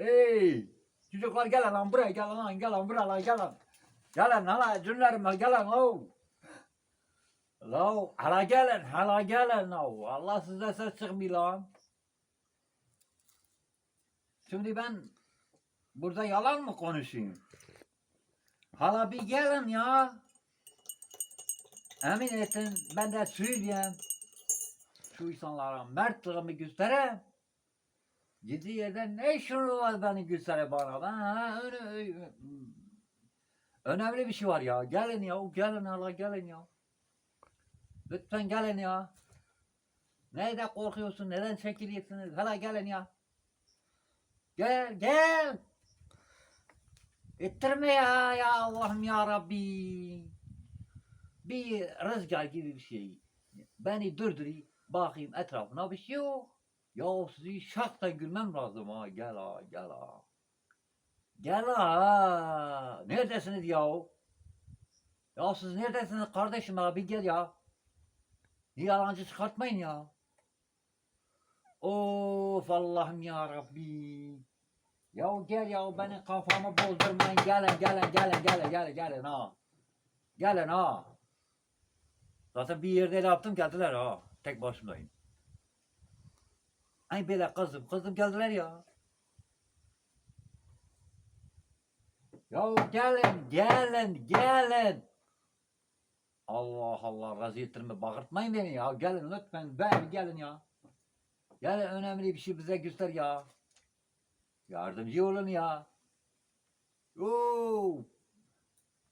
Hey! Çocuklar gelin lan buraya gelin lan gelin buraya lan gelin. Gelin hala cünlerime gelin lan. Lan hala gelin hala gelin lan. Allah size ses çıkmıyor lan. Şimdi ben burada yalan mı konuşayım? Hala bir gelin ya. Emin etin ben de söyleyeyim. Şu insanlara mertliğimi göstereyim. Ciddi yerden ne şunu var beni göstere bana. Ben, ha, öyle, önemli bir şey var ya. Gelin ya. Gelin hala gelin ya. Lütfen gelin ya. Neyden korkuyorsun? Neden çekiliyorsunuz? Hala gelin ya. Gel gel. İttirme ya ya Allah'ım ya Rabbi. Bir rüzgar gibi bir şey. Beni durdurayım. Bakayım etrafına bir şey yok. Ya sizi şakta gülmem lazım ha. Gel ha gel ha. Gel ha. Neredesiniz ya? Ya siz neredesiniz kardeşim abi gel ya. Yalancı çıkartmayın ya. Of Allah'ım ya Rabbi. Ya gel ya benim kafamı bozdurmayın. Gelin gelin gelin gelin gelin gelin ha. Gelin ha. Zaten bir yerde yaptım geldiler ha. Tek başımayım. Ay böyle kızım kızım geldiler ya. Ya gelin gelin gelin. Allah Allah razı ettirme bağırtmayın beni ya. Gelin lütfen ben gelin ya. Gelin önemli bir şey bize göster ya. Yardımcı olun ya. Oo,